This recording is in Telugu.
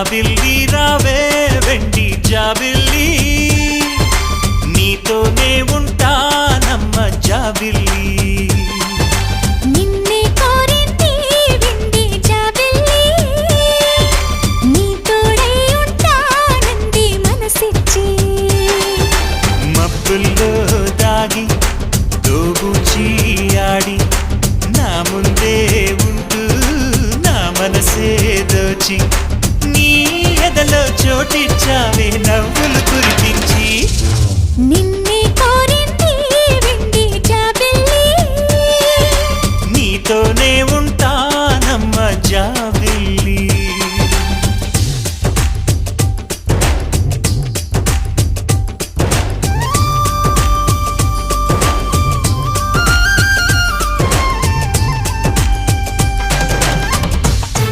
జాబిల్లి రావే వెండి జాబిల్లి. నీతోనే ఉంటానమ్మ జాబిల్లి. మబ్బుల్లో దాగి దోబూచి ఆడి నా ముందే ఉంటూ నా మనసే దోచి. గుండెలో చోటిచ్చావే నవ్వులు కురిపించి. నిన్నే కోరింది వెండి జాబిల్లి